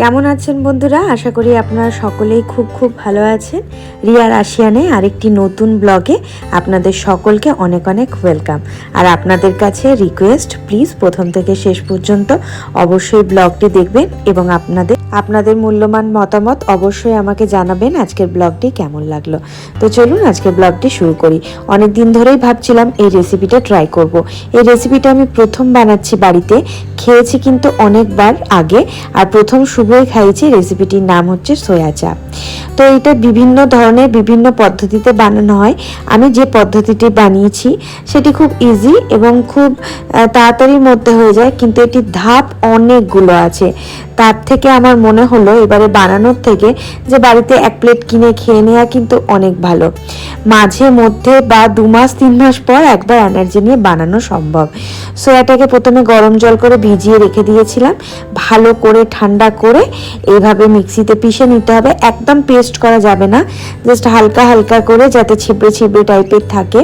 কেমন আছেন বন্ধুরা? আশা করি আপনারা সকলেই খুব খুব ভালো আছেন। রিয়ার আসিয়ানে আরেকটি নতুন ব্লগে আপনাদের সকলকে অনেক অনেক ওয়েলকাম। আর আপনাদের কাছে রিকোয়েস্ট, প্লিজ প্রথম থেকে শেষ পর্যন্ত অবশ্যই ব্লগটি দেখবেন এবং আপনাদের আপনাদের মূল্যবান মতামত অবশ্যই আমাকে জানাবেন আজকের ব্লগটি কেমন লাগল। তো চলুন আজকের ব্লগটি শুরু করি। অনেক দিন ধরেই ভাবছিলাম এই রেসিপিটা ট্রাই করব। এই রেসিপিটা আমি প্রথম বানাচ্ছি বাড়িতে। খেয়েছি কিন্তু অনেকবার আগে, আর প্রথম শুভই খাইয়েছি, রেসিপিটির নাম হচ্ছে সয়া চাপ তো এটা বিভিন্ন ধরনের, বিভিন্ন পদ্ধতিতে বানানো হয়। আমি যে পদ্ধতিটি বানিয়েছি, সেটি খুব ইজি এবং খুব তাড়াতাড়ির মধ্যে হয়ে যায়, কিন্তু এটি ধাপ অনেকগুলো আছে। তার থেকে আমার মনে হলো, এবারে বানানোর থেকে, যে বাড়িতে এক প্লেট কিনে খেয়ে নেওয়া কিন্তু অনেক ভালো। মাঝে মধ্যে বা দু মাস, তিন মাস পর একবার এনার্জি নিয়ে বানানো সম্ভব। সোয়াটাকে প্রথমে গরম জল করে ভিজিয়ে রেখে দিয়েছিলাম। ভালো করে, ঠান্ডা করে এভাবে মিক্সিতে পিষে নিতে হবে। একদম পেস্ট করা যাবে না। জাস্ট হালকা হালকা করে যাতে ছিপড়ে ছিপড়ে টাইপের থাকে।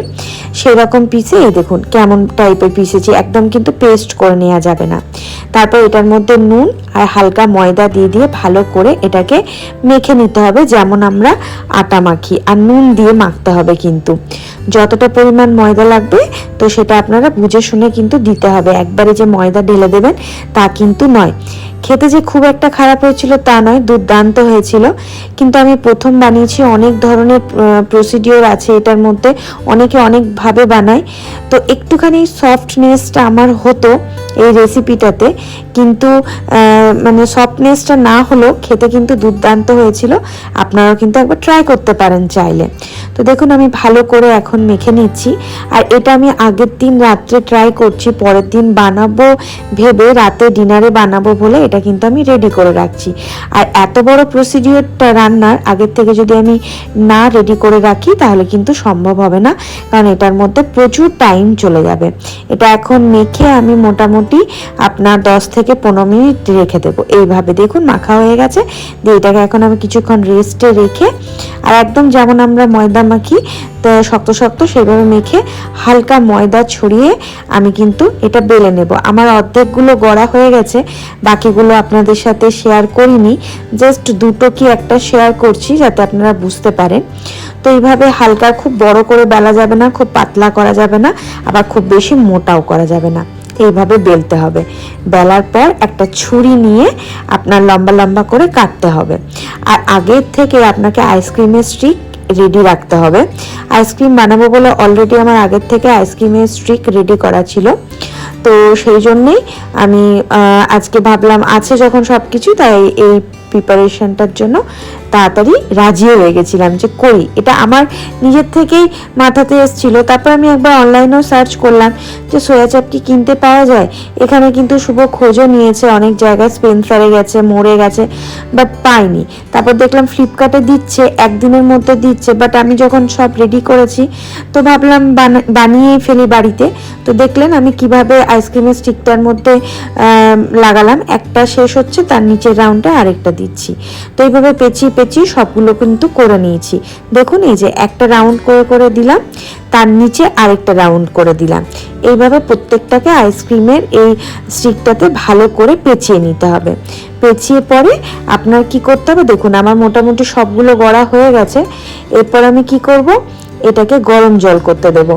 সেরকম পিসে, এই দেখুন কেমন টাইপের পিসেছি। একদম কিন্তু পেস্ট করে নেওয়া যাবে না। তারপর এটার মধ্যে নুন আর হালকা ময়দা দিয়ে দিয়ে ভালো করে এটাকে মেখে নিতে হবে, যেমন আমরা আটা মাখি। আর নুন দিয়ে মাখতে হবে কিন্তু। যতটা পরিমাণ ময়দা লাগবে, তো সেটা আপনারা বুঝে শুনে কিন্তু দিতে হবে। একবারে যে ময়দা ঢেলে দেবেন তা কিন্তু নয়। খেতে যে খুব একটা খারাপ হয়েছিল তা নয়, দুর্দান্ত হয়েছিল। কিন্তু আমি প্রথম বানিয়েছি অনেক ধরনের প্রসিডিওর আছে এটার মধ্যে, অনেকে অনেকভাবে বানায়। তো একটুখানি সফটনেসটা আমার হতো এই রেসিপিটাতে কিন্তু মানে সফটনেসটা না হলেও খেতে কিন্তু দুর্দান্ত হয়েছিল। আপনারাও কিন্তু একবার ট্রাই করতে পারেন চাইলে। তো দেখুন, আমি ভালো করে এখন মেখে নিচ্ছি। আর এটা আমি আগের দিন রাত্রে ট্রাই করছি, পরের দিন বানাবো, ভেবে রাতে ডিনারে বানাবো বলে এটা কিন্তু আমি রেডি করে রাখছি। আর এত বড় প্রসিডিওরটা রান্নার আগের থেকে যদি আমি না রেডি করে রাখি, তাহলে কিন্তু সম্ভব হবে না। কারণ এটার মধ্যে প্রচুর টাইম চলে যাবে। এটা এখন মেখে আমি মোটামুটি আপনার দশ থেকে পনেরো মিনিট রেখে দেবো। এইভাবে দেখুন, মাখা হয়ে গেছে। দিয়ে এটাকে এখন আমি কিছুক্ষণ রেস্টে রেখে, আর একদম যেমন আমরা ময়দা মাখি শক্ত শক্ত সেভাবে মেখে হালকা ময়দা ছড়িয়ে আমি কিন্তু এটা বেলে নেব। আমার অর্ধেকগুলো গড়া হয়ে গেছে, বাকিগুলো আপনাদের সাথে শেয়ার করিনি। জাস্ট দুটো কি একটা শেয়ার করছি যাতে আপনারা বুঝতে পারেন। তো এইভাবে হালকা খুব বড় করে বেলা যাবে না, খুব পাতলা করা যাবে না, আবার খুব বেশি মোটাও করা যাবে না। এইভাবে বেলতে হবে। বেলার পর একটা ছুরি নিয়ে আপনার লম্বা লম্বা করে কাটতে হবে। আর আগের থেকে আপনাকে আইসক্রিমের স্টিক রেডি রাখতে হবে। আইসক্রিম বানাবো বলে অলরেডি আমার আগের থেকে আইসক্রিমের স্টিক রেডি করা ছিল। তো সেই জন্যেই আমি আজকে ভাবলাম আছে যখন সব কিছু তাই এই প্রিপারেশনটার জন্য তাড়াতাড়ি রাজিও হয়ে গেছিলাম যে করি এটা আমার নিজের থেকেই মাথাতে এসেছিল। তারপর আমি একবার অনলাইনেও সার্চ করলাম যে সোয়া চাপ কি কিনতে পাওয়া যায়। এখানে কিন্তু শুভ খোঁজও নিয়েছে, অনেক জায়গায় স্পেন্সারে গেছে মরে গেছে বাট পাইনি। তারপর দেখলাম ফ্লিপকার্টে দিচ্ছে, একদিনের মধ্যে দিচ্ছে বাট আমি যখন সব রেডি করেছি, তো ভাবলাম বানা- বানিয়েই ফেলি বাড়িতে। তো দেখলেন আমি কীভাবে আইসক্রিমের স্টিকটার মধ্যে লাগালাম। একটা শেষ হচ্ছে, তার নিচের রাউন্ডে আরেকটা দিচ্ছি। তো এইভাবে পেঁচিয়ে পেঁচিয়ে সবগুলো কিন্তু করে নিয়েছি। দেখুন, এই যে একটা রাউন্ড করে করে দিলাম, তার নিচে আরেকটা রাউন্ড করে দিলাম। এইভাবে প্রত্যেকটাকে আইসক্রিমের এই স্টিকটাতে ভালো করে পেঁচিয়ে নিতে হবে। পেঁচিয়ে পরে আপনার কি করতে হবে, দেখুন, আমার মোটামুটি সবগুলো গড়া হয়ে গেছে। এরপর আমি কি করব, এটাকে গরম জল করতে দেবো।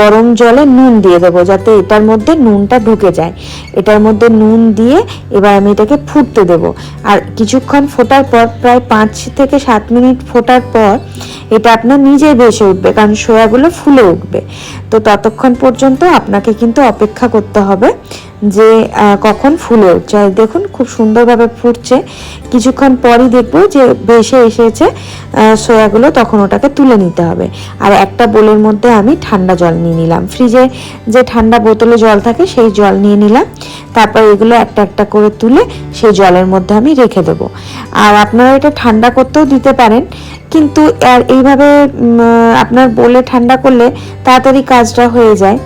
গরম জলে নুন দিয়ে দেবো, যাতে এটার মধ্যে নুনটা ঢুকে যায়। এটার মধ্যে নুন দিয়ে এবার আমি এটাকে ফুটতে দেবো। আর কিছুক্ষণ ফোটার পর, প্রায় পাঁচ থেকে সাত মিনিট ফোটার পর, এটা আপনার নিজেই ভেসে উঠবে, কারণ সোয়াগুলো ফুলে উঠবে। তো ততক্ষণ পর্যন্ত আপনাকে কিন্তু অপেক্ষা করতে হবে যে কখন ফুলে উঠছে। দেখুন, খুব সুন্দরভাবে ফুটছে। কিছুক্ষণ পরই দেখব যে ভেসে এসেছে সোয়াগুলো, তখন ওটাকে তুলে নিতে হবে। আর একটা বোলের মধ্যে আমি ঠান্ডা জল নিয়ে নিলাম। ফ্রিজে যে ঠান্ডা বোতলে জল থাকে, সেই জল নিয়ে নিলাম। তারপর এগুলো একটা একটা করে তুলে সেই জলের মধ্যে আমি রেখে দেবো। আর আপনারা এটা ঠান্ডা করতেও দিতে পারেন, কিন্তু আর এইভাবে আপনার বলে ঠান্ডা করলে তাড়াতাড়ি কাজটা হয়ে যায়।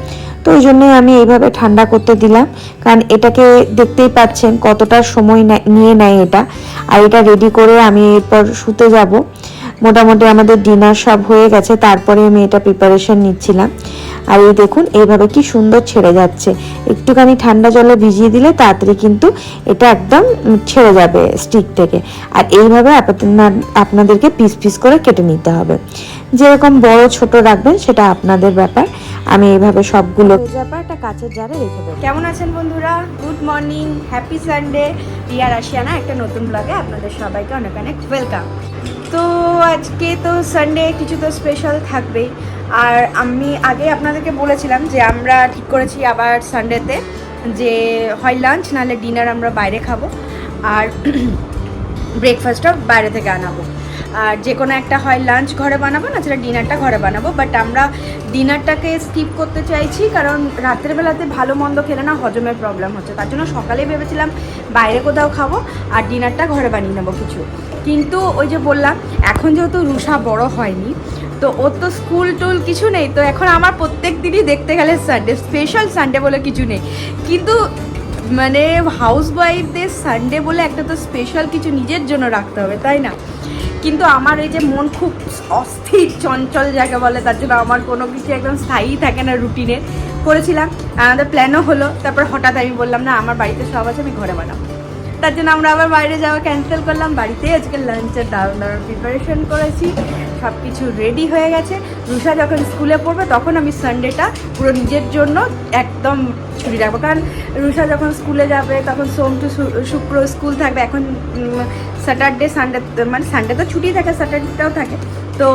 তো ওই জন্যই আমি এইভাবে ঠান্ডা করতে দিলাম, কারণ এটাকে দেখতেই পাচ্ছেন কতটা সময় নিয়ে নেয় এটা। আর এটা রেডি করে আমি এরপর শুতে যাব। মোটামুটি আমাদের ডিনার সব হয়ে গেছে, তারপরে আমি এটা প্রিপারেশন নিচ্ছিলাম। আর এই দেখুন, এইভাবে কি সুন্দর ছেড়ে যাচ্ছে। একটুখানি ঠান্ডা জলে ভিজিয়ে দিলে তাড়াতাড়ি কিন্তু এটা একদম ছেড়ে যাবে স্টিক থেকে। আর এইভাবে আপনাদেরকে পিস পিস করে কেটে নিতে হবে। যেরকম বড় ছোট রাখবেন, সেটা আপনাদের ব্যাপার। আমি এইভাবে সবগুলো ব্যাপার একটা কাঁচের জারে রেখে দেবো। কেমন আছেন বন্ধুরা? Good morning happy Sunday Riya রাশিয়ানা একটা নতুন ব্লগে আপনাদের সবাইকে অনেক অনেক ওয়েলকাম তো আজকে তো সানডে কিছু তো স্পেশাল থাকবেই আর আমি আগে আপনাদেরকে বলেছিলাম যে আমরা ঠিক করেছি আবার সানডেতে যে হয় লাঞ্চ নাহলে ডিনার আমরা বাইরে খাব। আর ব্রেকফাস্টটা বাইরে থেকে আনাবো। আর যে কোনো একটা হয় লাঞ্চ ঘরে বানাবো, না সেটা ডিনারটা ঘরে বানাবো বাট আমরা ডিনারটাকে স্কিপ করতে চাইছি কারণ রাতের বেলাতে ভালো মন্দ খেলে না হজমের প্রবলেম হচ্ছে। তার জন্য সকালে ভেবেছিলাম বাইরে কোথাও খাব আর ডিনারটা ঘরে বানিয়ে নেব কিছু। কিন্তু ওই যে বললাম, এখন যেহেতু রুষা বড় হয়নি, তো ওর তো স্কুল টুল কিছু নেই, তো এখন আমার প্রত্যেক দিনই দেখতে গেলে সানডে স্পেশাল সানডে বলে কিছু নেই। কিন্তু মানে হাউস ওয়াইফদের সানডে বলে একটা তো স্পেশাল কিছু নিজের জন্য রাখতে হবে, তাই না? কিন্তু আমার এই যে মন খুব অস্থির, চঞ্চল যাকে বলে, তার জন্য আমার কোনো কিছু একদম স্থায়ী থাকে না রুটিনে করেছিলাম আমাদের প্ল্যানও হলো, তারপর হঠাৎ আমি বললাম, না, আমার বাড়িতে সব আছে, আমি ঘরে বানাবো। তার জন্য আমরা আবার বাইরে যাওয়া ক্যান্সেল করলাম। বাড়িতেই আজকে লাঞ্চের দারুণ দারুণ প্রিপারেশন করেছি। সব কিছু রেডি হয়ে গেছে। রুষা যখন স্কুলে পড়বে, তখন আমি সানডেটা পুরো নিজের জন্য একদম ছুটি রাখব। কারণ রুষা যখন স্কুলে যাবে, তখন সোম টু শুক্র স্কুল থাকবে। এখন স্যাটারডে সানডে মানে সানডে তো ছুটি থাকে স্যাটারডেটাও থাকে। তো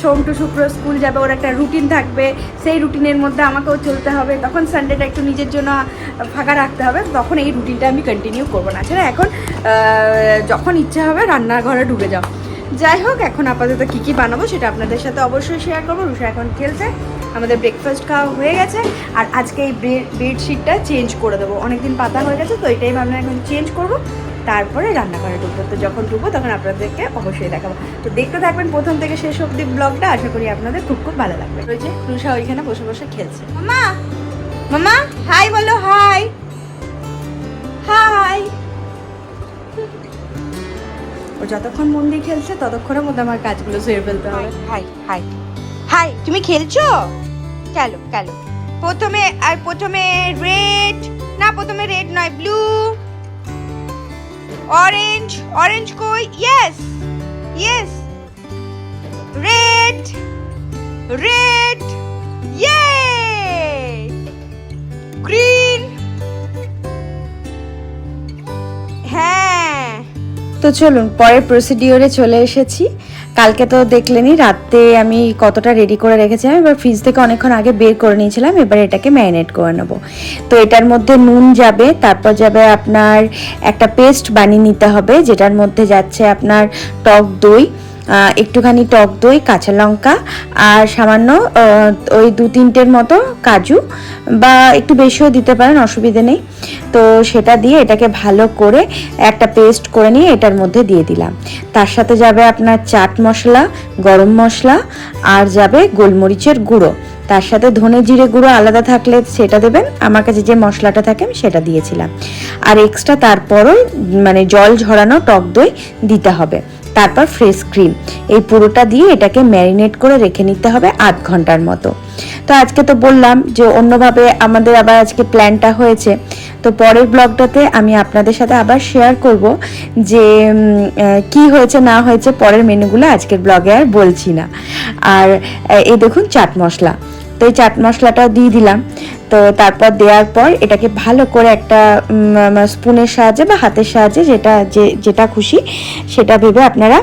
সোম টু শুক্র স্কুল যাবে, ওর একটা রুটিন থাকবে। সেই রুটিনের মধ্যে আমাকেও চলতে হবে। তখন সানডেটা একটু নিজের জন্য ফাঁকা রাখতে হবে। তখন এই রুটিনটা আমি কন্টিনিউ করব না। ছাড়া এখন যখন ইচ্ছা হবে রান্নাঘরে ঢুকে যাও। যাই হোক, এখন আপাতত কী কী বানাবো সেটা আপনাদের সাথে অবশ্যই শেয়ার করব। রুষা এখন খেলছে, আমাদের ব্রেকফাস্ট খাওয়া হয়ে গেছে। আর আজকে এই বেডশিটটা চেঞ্জ করে দেবো। অনেকদিন পাতা হয়ে গেছে, তো এটাই ভাবলাম এখন চেঞ্জ করব। তারপরে রান্না রান্নাঘরে ঢুকবো তো যখন ঢুকবো তখন আপনাদেরকে অবশ্যই দেখাবো। তো দেখতে থাকবেন প্রথম থেকে শেষ অব্দি ব্লগটা। আশা করি আপনাদের খুব খুব ভালো লাগবে। ওই যে রুষা ওইখানে বসে বসে খেলছে। মামা! মামা! হাই বলো হাই! হাই! ও যতক্ষণ মন দিয়ে খেলছে ততক্ষণের মধ্যে আমার কাজগুলো সেরে ফেলতে হবে। হাই হাই হাই তুমি খেলছো? চলো চলো প্রথমে, আর প্রথমে রেড না, প্রথমে রেড নয় ব্লু অরেঞ্জ অরেঞ্জ কই ইয়েস ইয়েস রেড রেড ইয়ে গ্রিন হ্যাঁ তো চলুন, পরের প্রসিডিওরে চলে এসেছি। কালকে তো দেখলেনি রাতে আমি কতটা রেডি করে রেখেছিলাম, এবার ফ্রিজ থেকে অনেকক্ষণ আগে বের করে নিয়েছিলাম, এবার এটাকে ম্যারিনেট করে নেব। তো এটার মধ্যে নুন যাবে, তারপর যাবে আপনার একটা পেস্ট বানিয়ে নিতে হবে, যেটার মধ্যে যাচ্ছে আপনার টক দই একটুখানি টক দই, কাঁচা লঙ্কা আর সামান্য ওই দু তিনটের মতো কাজু বা একটু বেশিও দিতে পারেন, অসুবিধে নেই। তো সেটা দিয়ে এটাকে ভালো করে একটা পেস্ট করে নিয়ে এটার মধ্যে দিয়ে দিলাম। তার সাথে যাবে আপনার চাট মশলা, গরম মশলা আর যাবে গোলমরিচের গুঁড়ো। তার সাথে ধনে জিরে গুঁড়ো আলাদা থাকলে সেটা দেবেন, আমার কাছে যে মশলাটা থাকে আমি সেটা দিয়েছিলাম। আর এক্সট্রা তারপরও মানে জল ঝরানো টক দই দিতে হবে। তারপর ফ্রেশ ক্রিম এই পুরোটা দিয়ে এটাকে ম্যারিনেট করে রেখে নিতে হবে আধ ঘণ্টার মতো। তো আজকে তো বললাম যে অন্যভাবে আমাদের আবার আজকে প্ল্যানটা হয়েছে। তো পরের ব্লগটাতে আমি আপনাদের সাথে আবার শেয়ার করব যে কি হয়েছে, না হয়েছে পরের মেনুগুলো আজকের ব্লগে আর বলছি না। আর এই দেখুন চাট মশলা। তো এই চাট মশলাটাও দিয়ে দিলাম। তো তারপর দেওয়ার পর এটাকে ভালো করে একটা স্পুনের সাহায্যে বা হাতের সাহায্যে যেটা, যে, যেটা খুশি সেটা ভেবে আপনারা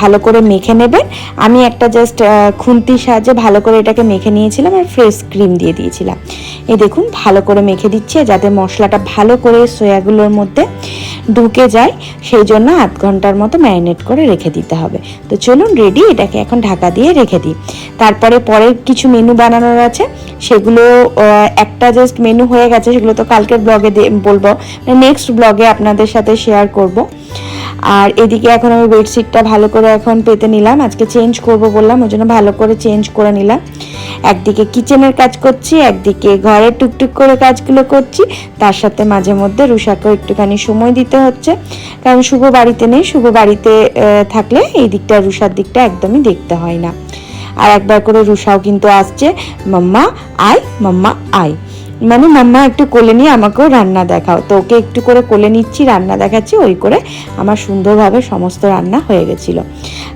ভালো করে মেখে নেবেন। আমি একটা জাস্ট খুন্তির সাহায্যে ভালো করে এটাকে মেখে নিয়েছিলাম আর ফ্রেশ ক্রিম দিয়ে দিয়েছিলাম। এই দেখুন, ভালো করে মেখে দিচ্ছে যাতে মশলাটা ভালো করে সয়াগুলোর মধ্যে ঢুকে যায়, সেই জন্য আধ ঘণ্টার মতো ম্যারিনেট করে রেখে দিতে হবে। তো চলুন রেডি, এটাকে এখন ঢাকা দিয়ে রেখে দিই। তারপরে পরের কিছু মেনু বানানোর আছে, সেগুলো একটা জাস্ট মেনু হয়ে গেছে, সেগুলো তো কালকের ব্লগে বলব। নেক্সট ব্লগে আপনাদের সাথে শেয়ার করব। আর এদিকে এখন আমি বেডশিটটা ভালো করে এখন পেতে নিলাম। আজকে চেঞ্জ করব বললাম, ওই জন্য ভালো করে চেঞ্জ করে নিলাম। একদিকে কিচেনের কাজ করছি, একদিকে ঘরে টুকটুক করে কাজগুলো করছি। তার সাথে মাঝে মধ্যে রুষাকেও একটুখানি সময় দিতে হচ্ছে। কারণ শুভ বাড়িতে নেই, শুভ বাড়িতে থাকলে এই দিকটা রুষার দিকটা একদমই দেখতে হয় না। আর একবার করে রুষাও কিন্তু আসছে। মাম্মা, আয় মাম্মা, আয়। মানে মাম্মা একটু কোলে নিয়ে আমাকেও রান্না দেখাও। তো ওকে একটু করে কোলে নিচ্ছি, রান্না দেখাচ্ছি, ওই করে আমার সুন্দরভাবে সমস্ত রান্না হয়ে গেছিল।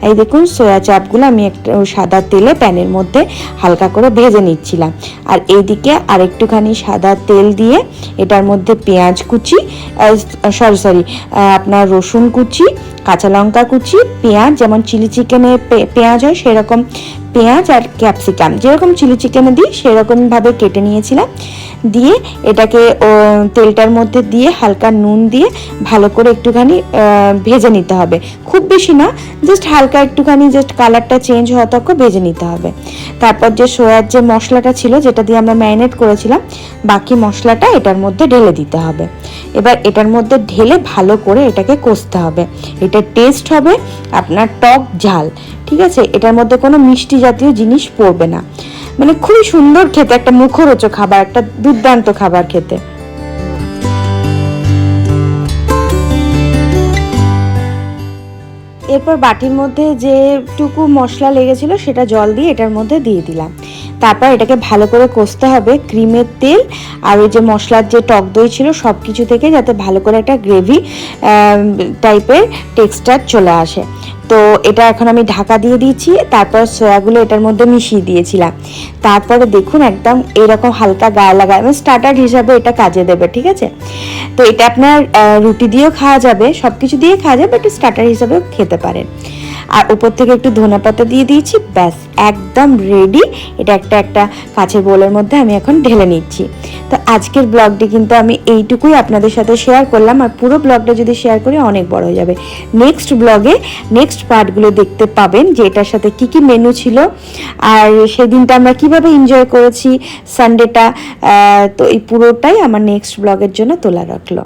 এই দেখুন সয়া চাপগুলো আমি একটা সাদা তেলে প্যানের মধ্যে হালকা করে ভেজে নিচ্ছিলাম। আর এইদিকে আরেকটুখানি সাদা তেল দিয়ে এটার মধ্যে পেঁয়াজ কুচি সরি সরি আপনার রসুন কুচি কাঁচা লঙ্কা কুচি, পেঁয়াজ, যেমন চিলি চিকেনে পেঁয়াজ হয় সেরকম পেঁয়াজ আর ক্যাপসিকাম যেরকম চিলি চিকেনে দিই সেরকমভাবে কেটে নিয়েছিলাম। দিয়ে এটাকে তেলটার মধ্যে দিয়ে হালকা নুন দিয়ে ভালো করে একটুখানি ভেজে নিতে হবে। খুব বেশি না জাস্ট হালকা একটুখানি জাস্ট কালারটা চেঞ্জ হওয়া তক ভেজে নিতে হবে। তারপর যে সোয়ার যে মশলাটা ছিল, যেটা দিয়ে আমরা ম্যারিনেট করেছিলাম, বাকি মশলাটা এটার মধ্যে ঢেলে দিতে হবে। এবার এটার মধ্যে ঢেলে ভালো করে এটাকে কষতে হবে। এটা টেস্ট হবে আপনার টক ঝাল, ঠিক আছে? এটার মধ্যে কোনো মিষ্টি জাতীয় জিনিস পড়বে না। মানে খুবই সুন্দর খেতে, একটা মুখরোচক খাবার, একটা দুর্দান্ত খাবার খেতে। এরপর বাটির মধ্যে যেটুকু মশলা লেগেছিল, সেটা জল দিয়ে এটার মধ্যে দিয়ে দিলাম। তারপর এটাকে ভালো করে কষতে হবে ক্রিমের তেল আর ওই যে মশলার যে টক দই ছিল সব কিছু থেকে যাতে ভালো করে একটা গ্রেভি টাইপের টেক্সচার চলে আসে। তো এটা এখন আমি ঢাকা দিয়ে দিয়েছি, তারপর সয়াগুলো এটার মধ্যে মিশিয়ে দিয়েছিলাম। তারপরে দেখুন একদম এরকম হালকা গায়ে লাগায় মানে স্টার্টার হিসাবে এটা কাজে দেবে, ঠিক আছে? তো এটা আপনার রুটি দিয়েও খাওয়া যাবে সব কিছু দিয়ে খাওয়া যাবে এটা স্টার্টার হিসাবেও খেতে পারেন। আর উপর থেকে একটু ধনে পাতা দিয়ে দিয়েছি, ব্যাস, একদম রেডি এটা একটা একটা কাঁচের বোলের মধ্যে আমি এখন ঢেলে নিচ্ছি। তো আজকের ব্লগটি কিন্তু আমি এইটুকুই আপনাদের সাথে শেয়ার করলাম আর পুরো ব্লগটা যদি শেয়ার করি অনেক বড় হয়ে যাবে। নেক্সট ব্লগে নেক্সট পার্টগুলো দেখতে পাবেন যে এটার সাথে কি কি মেনু ছিল আর সেদিনটা আমরা কীভাবে এনজয় করেছি। সানডেটা তো এই পুরোটাই আমার নেক্সট ব্লগের জন্য তোলা রাখল